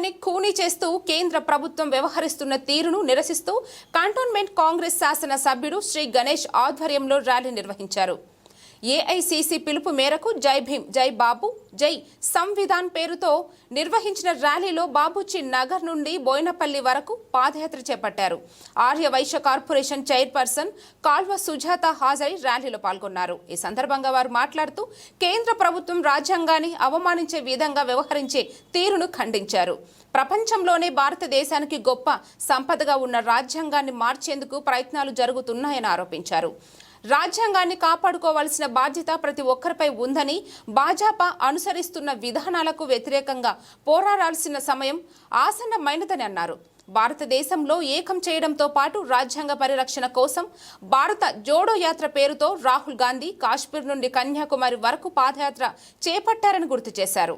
ప్రభుత్వాన్ని ఖూనీ చేస్తూ కేంద్ర ప్రభుత్వం వ్యవహరిస్తున్న తీరును నిరసిస్తూ కంటోన్మెంట్ కాంగ్రెస్ శాసన సభ్యుడు శ్రీ గణేష్ ఆధ్వర్యంలో ర్యాలీ నిర్వహించారు. ఏఐసిసి పిలుపు మేరకు జై భీమ్ జై బాబు జై సంవిధాన్ పేరుతో నిర్వహించిన ర్యాలీలో బాబుచి నగర్ నుండి బోయినపల్లి వరకు పాదయాత్ర చేపట్టారు. ఆర్య వైశ్య కార్పొరేషన్ చైర్పర్సన్ కాల్వ సుజాత హాజరై ర్యాలీలో పాల్గొన్నారు. ఈ సందర్భంగా వారు మాట్లాడుతూ కేంద్ర ప్రభుత్వం రాజ్యాంగాన్ని అవమానించే విధంగా వ్యవహరించే తీరును ఖండించారు. ప్రపంచంలోనే భారతదేశానికి గొప్ప సంపదగా ఉన్న రాజ్యాంగాన్ని మార్చేందుకు ప్రయత్నాలు జరుగుతున్నాయని ఆరోపించారు. రాజ్యాంగాన్ని కాపాడుకోవాల్సిన బాధ్యత ప్రతి ఒక్కరిపై ఉందని భాజపా అనుసరిస్తున్న విధానాలకు వ్యతిరేకంగా పోరాడాల్సిన సమయం ఆసన్నమైనదని అన్నారు. భారతదేశంలో ఏకం చేయడంతో పాటు రాజ్యాంగ పరిరక్షణ కోసం భారత జోడో యాత్ర పేరుతో రాహుల్ గాంధీ కాశ్మీర్ నుండి కన్యాకుమారి వరకు పాదయాత్ర చేపట్టారని గుర్తు చేశారు.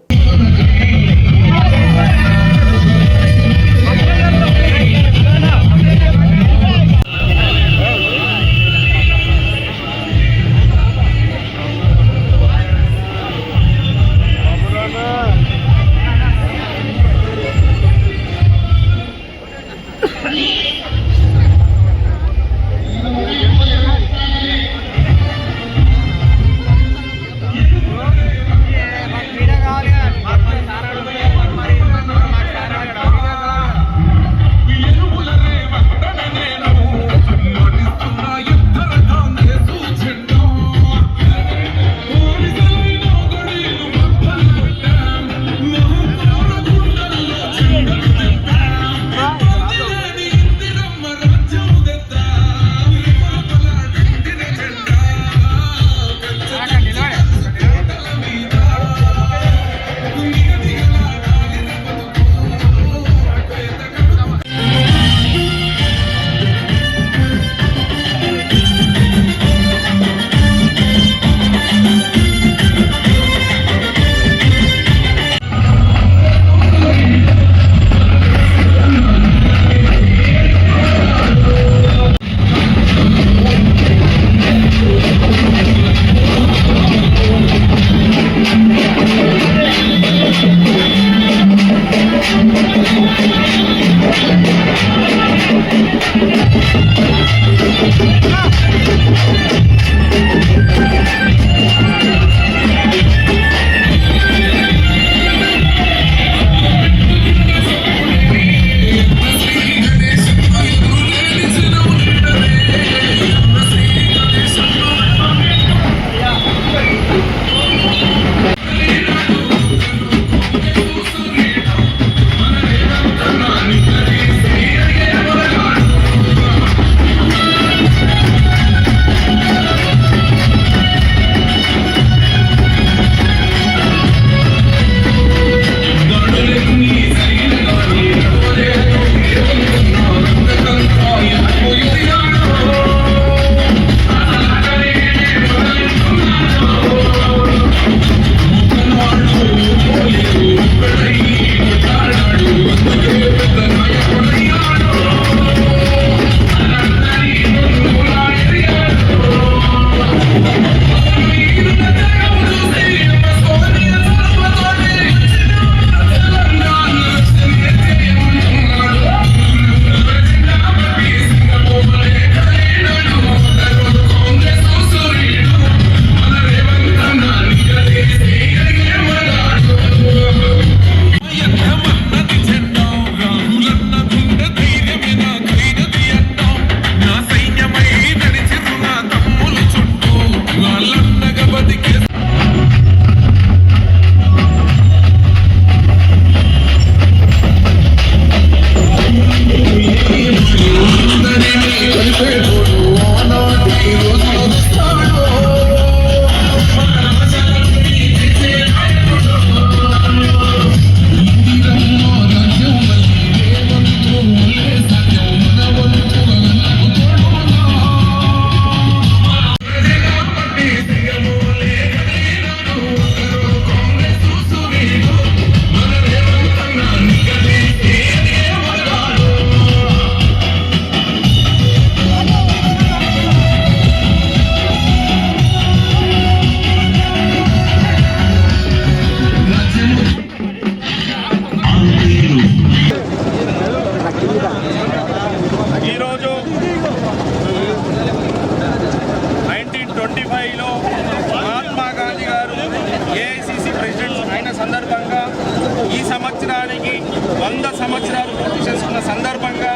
సంవత్సరాలు పూర్తి చేసుకున్న సందర్భంగా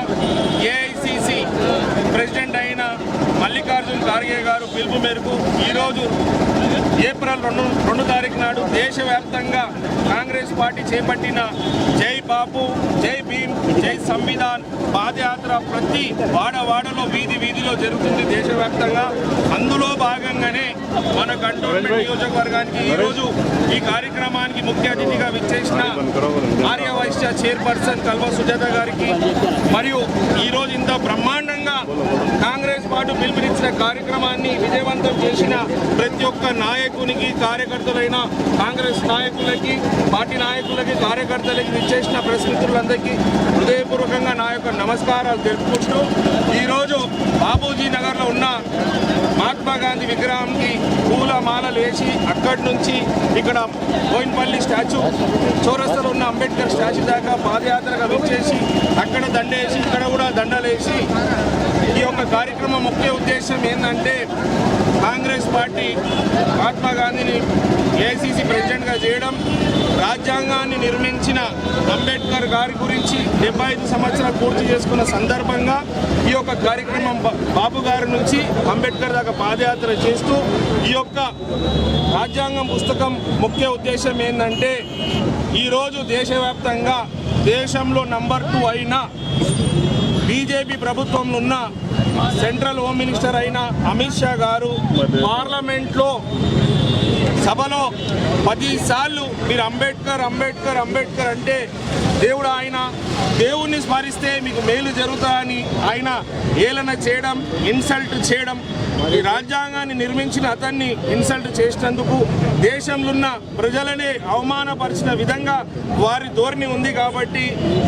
ఏఐసిసి ప్రెసిడెంట్ అయిన మల్లికార్జున్ ఖార్గే గారు పిలుపు మేరకు ఈరోజు ఏప్రిల్ రెండు రెండు తారీఖు నాడు దేశవ్యాప్తంగా కాంగ్రెస్ పార్టీ చేపట్టిన జై బాపు జై భీమ్ జై సంవిధాన్ పాదయాత్ర ప్రతి వాడవాడలో వీధి వీధిలో జరుగుతుంది దేశవ్యాప్తంగా. అందులో భాగంగానే మన కంటోన్మెంట్ నియోజకవర్గానికి ఈరోజు ఈ కార్యక్రమానికి ముఖ్య అతిథిగా విచ్చేసిన ఆర్య వైశ్య చైర్పర్సన్ కల్వ సుజాత గారికి మరియు ఈరోజు ఇంత బ్రహ్మాండంగా కాంగ్రెస్ పార్టీ పిలుపునిచ్చిన కార్యక్రమాన్ని విజయవంతం చేసిన ప్రతి ఒక్క నాయకునికి కార్యకర్తలైన కాంగ్రెస్ నాయకులకి పార్టీ నాయకులకి కార్యకర్తలకి విచ్చేసిన ప్రెస్ మిత్రులందరికీ హృదయపూర్వకంగా నా యొక్క నమస్కారాలు తెలుపుకుంటూ ఈరోజు బాబూజీ నగర్లో ఉన్న మహాత్మా గాంధీ విగ్రహంకి పూల మాలలు వేసి అక్కడి నుంచి ఇక్కడ బోయిన్పల్లి స్టాచ్యూ చౌరస్తాలో ఉన్న అంబేద్కర్ స్టాచ్యూ దాకా పాదయాత్రగా వచ్చేసి అక్కడ దండేసి ఇక్కడ కూడా దండలేసి ఈ యొక్క కార్యక్రమం ముఖ్య ఉద్దేశం ఏంటంటే కాంగ్రెస్ పార్టీ మహాత్మా గాంధీని ఏసీసీ ప్రెసిడెంట్గా చేయడం రాజ్యాంగాన్ని నిర్మించిన అంబేద్కర్ గారి గురించి డెబ్బై ఐదు సంవత్సరాలు పూర్తి చేసుకున్న సందర్భంగా ఈ యొక్క కార్యక్రమం బా- బాబు గారి నుంచి అంబేద్కర్ దాకా పాదయాత్ర చేస్తూ ఈ యొక్క రాజ్యాంగం పుస్తకం ముఖ్య ఉద్దేశం ఏంటంటే ఈరోజు దేశవ్యాప్తంగా దేశంలో నంబర్ టూ అయిన బీజేపీ ప్రభుత్వంలో ఉన్న సెంట్రల్ హోమ్ మినిస్టర్ అయిన అమిత్ షా గారు పార్లమెంట్లో సభలో పదిసార్లు మీరు అంబేద్కర్ అంబేద్కర్ అంబేద్కర్ అంటే దేవుడు ఆయన దేవుణ్ణి స్మరిస్తే మీకు మేలు జరుగుతాయని ఆయన ఏలన చేయడం ఇన్సల్ట్ చేయడం ఈ రాజ్యాంగాన్ని నిర్మించిన అతన్ని ఇన్సల్ట్ చేసినందుకు దేశంలో ఉన్న ప్రజలనే అవమానపరిచిన విధంగా వారి ధోరణి ఉంది కాబట్టి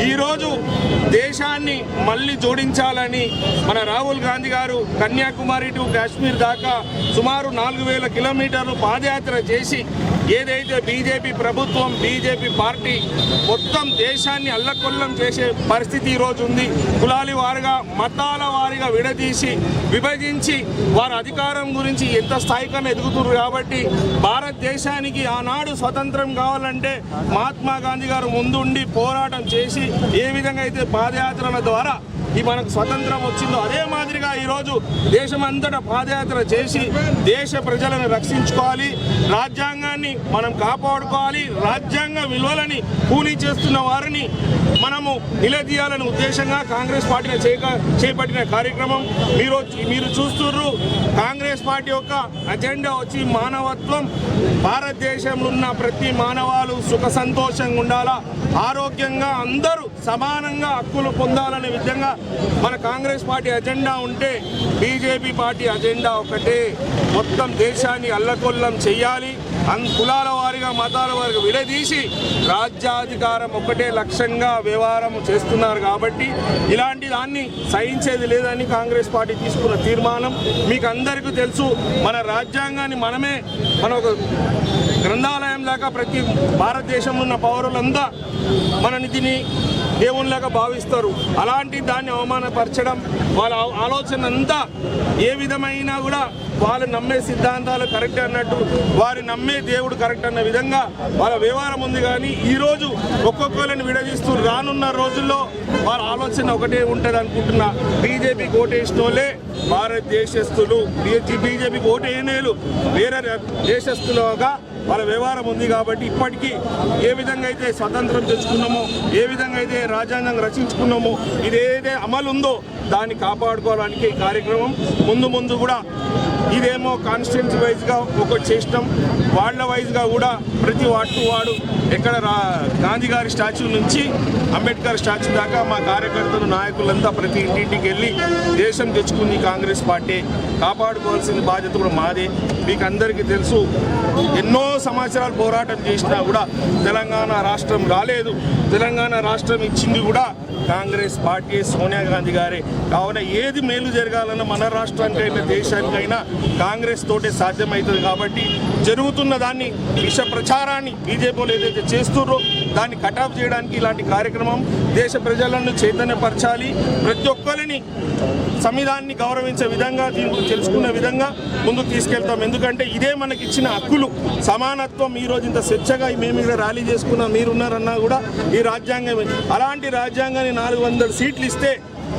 ఈరోజు దేశాన్ని మళ్ళీ జోడించాలని మన రాహుల్ గాంధీ గారు కన్యాకుమారి టు కాశ్మీర్ దాకా సుమారు నాలుగు వేల కిలోమీటర్లు పాదయాత్ర చేసి ఏదైతే బీజేపీ ప్రభుత్వం బీజేపీ పార్టీ మొత్తం దేశాన్ని అల్లకొల్లం చేసే పరిస్థితి ఈరోజు ఉంది. కులాలి వారిగా మతాల వారిగా విడదీసి విభజించి వారి అధికారం గురించి ఎంత స్థాయికన్నా ఎదుగుతున్నారు కాబట్టి భారతదేశానికి ఆనాడు స్వతంత్రం కావాలంటే మహాత్మా గాంధీ గారు ముందుండి పోరాటం చేసి ఏ విధంగా అయితే పాదయాత్రల ద్వారా ఈ మనకు స్వతంత్రం వచ్చిందో అదే మాదిరిగా ఈరోజు దేశమంతటా పాదయాత్ర చేసి దేశ ప్రజలను రక్షించుకోవాలి. రాజ్యాంగాన్ని మనం కాపాడుకోవాలి రాజ్యాంగ విలువలని కూలీ చేస్తున్న వారిని మనము నిలదీయాలని ఉద్దేశంగా కాంగ్రెస్ పార్టీ చేయక చేపట్టిన కార్యక్రమం. మీరు మీరు చూస్తున్నారు కాంగ్రెస్ పార్టీ యొక్క అజెండా వచ్చి మానవత్వం భారతదేశంలో ఉన్న ప్రతి మానవాలు సుఖ సంతోషంగా ఉండాలా ఆరోగ్యంగా అందరూ సమానంగా హక్కులు పొందాలనే విధంగా మన కాంగ్రెస్ పార్టీ అజెండా ఉంటే బీజేపీ పార్టీ అజెండా ఒకటే. మొత్తం దేశాన్ని అల్లకొల్లం చేయాలి కులాల వారిగా మతాల వారిగా విడదీసి రాజ్యాధికారం ఒక్కటే లక్ష్యంగా వ్యవహారం చేస్తున్నారు కాబట్టి ఇలాంటి దాన్ని సహించేది లేదని కాంగ్రెస్ పార్టీ తీసుకున్న తీర్మానం మీకు అందరికీ తెలుసు. మన రాజ్యాంగాన్ని మనమే మన ఒక గ్రంథాలయం లాగా ప్రతి భారతదేశంలో ఉన్న పౌరులంతా మన నిధిని దేవునిలాగా భావిస్తారు. అలాంటి దాన్ని అవమానపరచడం వాళ్ళ ఆలోచన అంతా ఏ విధమైన కూడా వాళ్ళు నమ్మే సిద్ధాంతాలు కరెక్ట్ అన్నట్టు వారు నమ్మే దేవుడు కరెక్ట్ అన్న విధంగా వాళ్ళ వ్యవహారం ఉంది. కానీ ఈరోజు ఒక్కొక్కరిని విడదీస్తూ రానున్న రోజుల్లో వారి ఆలోచన ఒకటే ఉంటుంది అనుకుంటున్నా. బీజేపీ ఓటేసినోళ్ళే భారతదేశస్తులు. బీజేపీకి ఓటేనేలు వేరే దేశస్తులుగా వాళ్ళ వ్యవహారం ఉంది కాబట్టి ఇప్పటికీ ఏ విధంగా అయితే స్వతంత్రం తెచ్చుకున్నామో ఏ విధంగా అయితే రాజ్యాంగం రచించుకున్నామో ఇది అమలు ఉందో దాన్ని కాపాడుకోవడానికి ఈ కార్యక్రమం ముందు ముందు కూడా ఇదేమో కాన్స్టిట్యున్సీ వైజ్గా ఒకటి చేసినాం వాళ్ళ వైజ్గా కూడా ప్రతి వాటు వాడు ఎక్కడ రా గాంధీ గారి స్టాచ్యూ నుంచి అంబేద్కర్ స్టాచ్యూ దాకా మా కార్యకర్తలు నాయకులంతా ప్రతి ఇంటింటికి వెళ్ళి దేశం తెచ్చుకుంది కాంగ్రెస్ పార్టీ. కాపాడుకోవాల్సిన బాధ్యత కూడా మాదే. మీకు అందరికీ తెలుసు ఎన్నో సంవత్సరాలు పోరాటం చేసినా కూడా తెలంగాణ రాష్ట్రం రాలేదు. తెలంగాణ రాష్ట్రం ఇచ్చింది కూడా కాంగ్రెస్ పార్టీ సోనియా గాంధీ గారే. కావున ఏది మేలు జరగాలన్నా మన రాష్ట్రానికైనా దేశానికైనా కాంగ్రెస్ తోటే సాధ్యమవుతుంది కాబట్టి జరుగుతున్న దాన్ని విష ప్రచారాన్ని బీజేపీలో ఏదైతే చేస్తున్నారో దాన్ని కటాఫ్ చేయడానికి ఇలాంటి కార్యక్రమం దేశ ప్రజలను చైతన్యపరచాలి. ప్రతి ఒక్కరిని సంవిధాన్ని గౌరవించే విధంగా దీని తెలుసుకునే విధంగా ముందుకు తీసుకెళ్తాం. ఎందుకంటే ఇదే మనకి ఇచ్చిన హక్కులు. సమానత్వం ఈ రోజు ఇంత స్వేచ్ఛగా మేము ఇక్కడ ర్యాలీ చేసుకున్నాం మీరున్నారన్నా కూడా ఈ రాజ్యాంగం అలాంటి రాజ్యాంగాన్ని నాలుగు సీట్లు ఇస్తే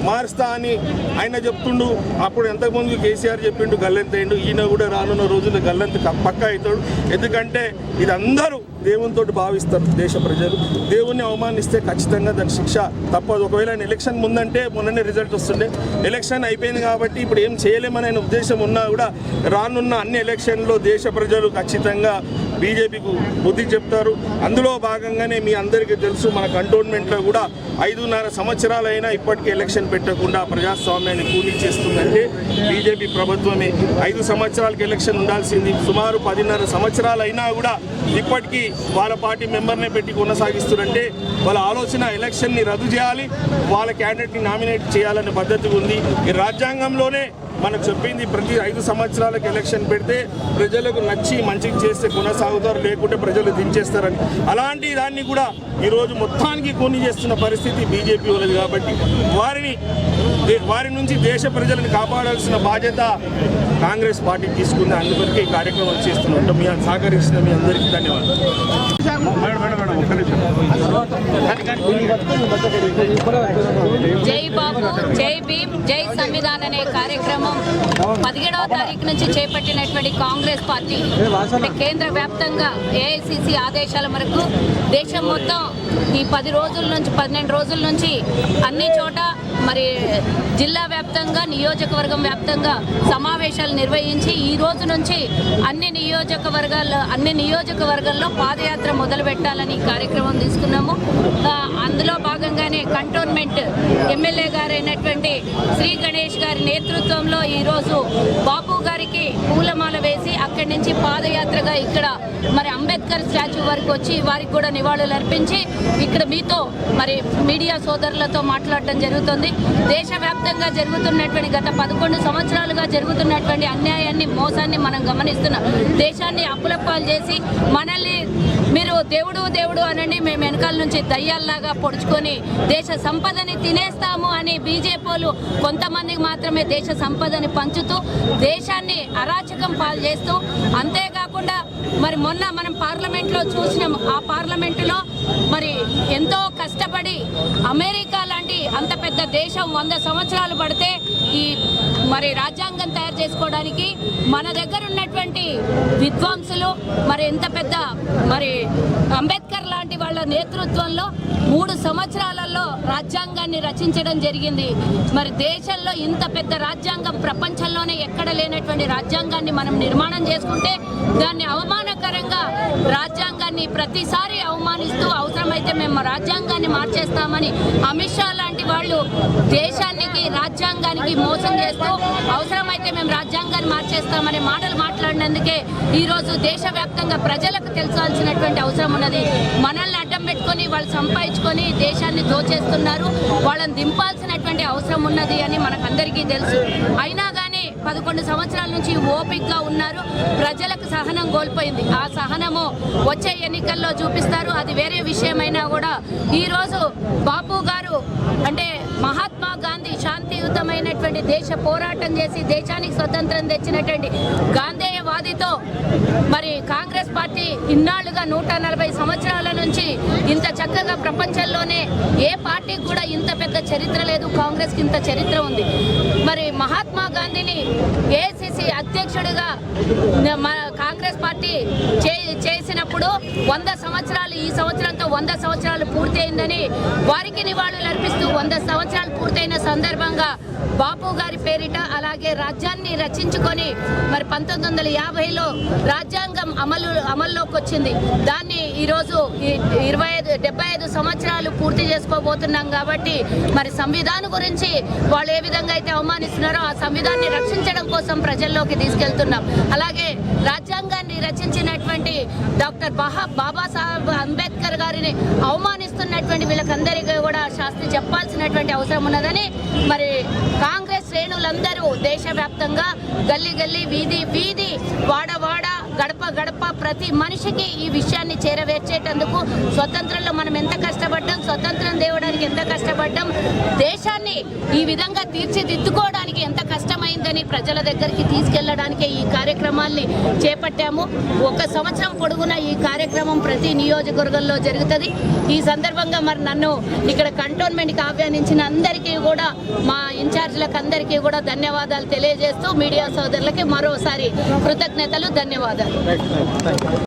మారుస్తా అని ఆయన చెప్తుండు. అప్పుడు ఎంతకుముందు కేసీఆర్ చెప్పిండు గల్లెంత అయిండు. ఈయన కూడా రానున్న రోజుల్లో గల్లెంత పక్క అవుతాడు. ఎందుకంటే ఇది అందరూ దేవునితో భావిస్తారు దేశ ప్రజలు. దేవుణ్ణి అవమానిస్తే ఖచ్చితంగా దాని శిక్ష తప్పదు. ఒకవేళ ఆయన ఎలక్షన్ ముందంటే మొన్ననే రిజల్ట్ వస్తుండే. ఎలక్షన్ అయిపోయింది కాబట్టి ఇప్పుడు ఏం చేయలేమనే ఉద్దేశం ఉన్నా కూడా రానున్న అన్ని ఎలక్షన్లో దేశ ప్రజలు ఖచ్చితంగా బీజేపీకు బుద్ధి చెప్తారు. అందులో భాగంగానే మీ అందరికీ తెలుసు మన కంటోన్మెంట్లో కూడా ఐదున్నర సంవత్సరాలైనా ఇప్పటికీ ఎలక్షన్ పెట్టకుండా ప్రజాస్వామ్యాన్ని కూలీ చేస్తుందంటే బీజేపీ ప్రభుత్వమే. ఐదు సంవత్సరాలకు ఎలక్షన్ ఉండాల్సింది. సుమారు పదిన్నర సంవత్సరాలైనా కూడా ఇప్పటికీ వాళ్ళ పార్టీ మెంబర్నే పెట్టి కొనసాగిస్తున్నంటే వాళ్ళ ఆలోచన ఎలక్షన్ని రద్దు చేయాలి. వాళ్ళ క్యాండిడేట్ని నామినేట్ చేయాలనే పద్ధతి ఉంది. ఈ రాజ్యాంగంలోనే మనకు చెప్పింది ప్రతి ఐదు సంవత్సరాలకు ఎలక్షన్ పెడితే ప్రజలకు నచ్చి మంచిగా చేస్తే కొనసాగుతారు లేకుంటే ప్రజలు దించేస్తారని. అలాంటి దాన్ని కూడా ఈరోజు మొత్తానికి కొని చేస్తున్న పరిస్థితి బీజేపీ వాళ్ళది కాబట్టి. వారిని వారి నుంచి దేశ ప్రజలను కాపాడాల్సిన బాధ్యత కాంగ్రెస్ పార్టీ తీసుకుంది. అందుకొరకే ఈ కార్యక్రమం చేస్తున్నాం మీ సహకరించిన మీ అందరికీ ధన్యవాదాలు. జై భీమ్ జై సంవిధాన్ అనే కార్యక్రమం పదిహేడవ తారీఖు నుంచి చేపట్టినటువంటి కాంగ్రెస్ పార్టీ. అంటే కేంద్ర వ్యాప్తంగా ఏఐసిసి ఆదేశాల మేరకు దేశం మొత్తం ఈ పది రోజుల నుంచి పన్నెండు రోజుల నుంచి అన్ని చోట మరి జిల్లా వ్యాప్తంగా నియోజకవర్గం వ్యాప్తంగా సమావేశాలు నిర్వహించి ఈ రోజు నుంచి అన్ని నియోజకవర్గాల్లో అన్ని నియోజకవర్గాల్లో పాదయాత్ర మొదలు పెట్టాలని కార్యక్రమం తీసుకున్నాము. అందులో భాగంగానే కంటోన్మెంట్ ఎమ్మెల్యే అయినటువంటి శ్రీ గణేష్ గారి నేతృత్వంలో ఈరోజు బాపు గారికి పూలమాల వేసి అక్కడి నుంచి పాదయాత్రగా ఇక్కడ మరి అంబేద్కర్ స్టాచ్యూ వరకు వచ్చి వారికి కూడా నివాళులు అర్పించి ఇక్కడ మీతో మరి మీడియా సోదరులతో మాట్లాడటం జరుగుతుంది. దేశవ్యాప్తంగా జరుగుతున్నటువంటి గత పదకొండు సంవత్సరాలుగా జరుగుతున్నటువంటి అన్యాయాన్ని మోసాన్ని మనం గమనిస్తున్నాం. దేశాన్ని అప్పులప్పాలు చేసి మనల్ని మీరు దేవుడు దేవుడు అనండి మేము వెనకాల నుంచి దయ్యాల్లాగా పొడుచుకొని దేశ సంపదని తినేస్తాము అని బీజేపీలు కొంతమందికి మాత్రమే దేశ సంపదని పంచుతూ దేశాన్ని అరాచకం పాలు చేస్తూ అంతేకాకుండా మరి మొన్న మనం పార్లమెంట్లో చూసినాం ఆ పార్లమెంటులో మరి ఎంతో కష్టపడి అమెరికా లాంటి అంత పెద్ద దేశం వంద సంవత్సరాలు పడితే ఈ మరి రాజ్యాంగం తయారు చేసుకోవడానికి మన దగ్గర ఉన్నటువంటి విద్వాంసులు మరి ఎంత పెద్ద మరి అంబేద్కర్ లాంటి వాళ్ళ నేతృత్వంలో మూడు సంవత్సరాలలో రాజ్యాంగాన్ని రచించడం జరిగింది. మరి దేశంలో ఇంత పెద్ద రాజ్యాంగం ప్రపంచంలోనే ఎక్కడ లేనటువంటి రాజ్యాంగాన్ని మనం నిర్మాణం చేసుకుంటే దాన్ని అవమానకరంగా రాజ్యాంగాన్ని ప్రతిసారి అవమానిస్తూ అవసరమైతే మేము రాజ్యాంగాన్ని మార్చేస్తామని అమిత్ షా లాంటి వాళ్ళు దేశానికి రాజ్యాంగానికి మోసం చేస్తూ అవసరమైతే మేము రాజ్యాంగాన్ని మార్చేస్తామనే మాటలు మాట్లాడినందుకే ఈరోజు దేశవ్యాప్తంగా ప్రజలకు తెలుసాల్సినటువంటి అవసరం ఉన్నది. మనల్ని అడ్డం పెట్టుకొని వాళ్ళు సంపాదించుకొని దేశాన్ని దోచేస్తున్నారు. వాళ్ళని దింపాల్సినటువంటి అవసరం ఉన్నది అని మనకందరికీ తెలుసు. అయినా కానీ పదకొండు సంవత్సరాల నుంచి ఓపిక్గా ఉన్నారు. ప్రజలకు సహనం కోల్పోయింది. ఆ సహనము వచ్చే ఎన్నికల్లో చూపిస్తారు. అది వేరే విషయమైనా కూడా. ఈరోజు బాపు గారు అంటే మహాత్మా గాంధీ శాంతియుతమైనటువంటి దేశ పోరాటం చేసి దేశానికి స్వతంత్రం తెచ్చినటువంటి గాంధేయవాదితో మరి కాంగ్రెస్ పార్టీ ఇన్నాళ్ళుగా నూట నలభై సంవత్సరాల నుంచి ఇంత చక్కగా ప్రపంచంలో ఏ పార్టీకి కూడా ఇంత పెద్ద చరిత్ర లేదు కాంగ్రెస్కి ఇంత చరిత్ర ఉంది. మరి మహాత్మా గాంధీని ఏఐసిసి అధ్యక్షుడిగా కాంగ్రెస్ పార్టీ చే చేసినప్పుడు వంద సంవత్సరాలు ఈ సంవత్సరంతో వంద సంవత్సరాలు పూర్తయిందని వారికి నివాళులు అర్పిస్తూ వంద సంవత్సరాలు పూర్తయిన సందర్భంగా బాపు గారి పేరిట అలాగే రాజ్యాన్ని రచించుకొని మరి పంతొమ్మిది వందల యాభైలో రాజ్యాంగం అమలు అమల్లోకి వచ్చింది దాన్ని ఈరోజు ఇరవై ఐదు డెబ్బై ఐదు సంవత్సరాలు పూర్తి చేసుకోబోతున్నాం కాబట్టి మరి సంవిధానం గురించి వాళ్ళు ఏ విధంగా అయితే అవమానిస్తున్నారో ఆ సంవిధాన్ని రక్షించడం కోసం ప్రజల్లోకి తీసుకెళ్తున్నాం. అలాగే రాజ్యాంగాన్ని రచించినటువంటి డాక్టర్ బహా బాబాసాహెబ్ అంబేద్కర్ గారిని అవమానిస్తున్నటువంటి వీళ్ళకందరికీ కూడా శాస్త్రి చెప్పాల్సినటువంటి అవసరం ఉన్నదని మరి కాంగ్రెస్ శ్రేణులందరూ దేశవ్యాప్తంగా గల్లీ గల్లీ వీధి వీధి వాడ వాడ గడప గడప ప్రతి మనిషికి ఈ విషయాన్ని చేరవేర్చేటందుకు స్వతంత్రంలో మనం ఎంత కష్టం స్వతంత్రం తేవడానికి ఎంత కష్టపడ్డాం దేశాన్ని ఈ విధంగా తీర్చిదిద్దుకోవడానికి ఎంత కష్టమైందని ప్రజల దగ్గరికి తీసుకెళ్ళడానికి ఈ కార్యక్రమాల్ని చేపట్టాము. ఒక సంవత్సరం పొడుగున ఈ కార్యక్రమం ప్రతి నియోజకవర్గంలో జరుగుతుంది. ఈ సందర్భంగా మరి నన్ను ఇక్కడ కంటోన్మెంట్కి ఆహ్వానించిన అందరికీ కూడా మా ఇన్ఛార్జీలకు అందరికీ కూడా ధన్యవాదాలు తెలియజేస్తూ మీడియా సోదరులకి మరోసారి కృతజ్ఞతలు ధన్యవాదాలు.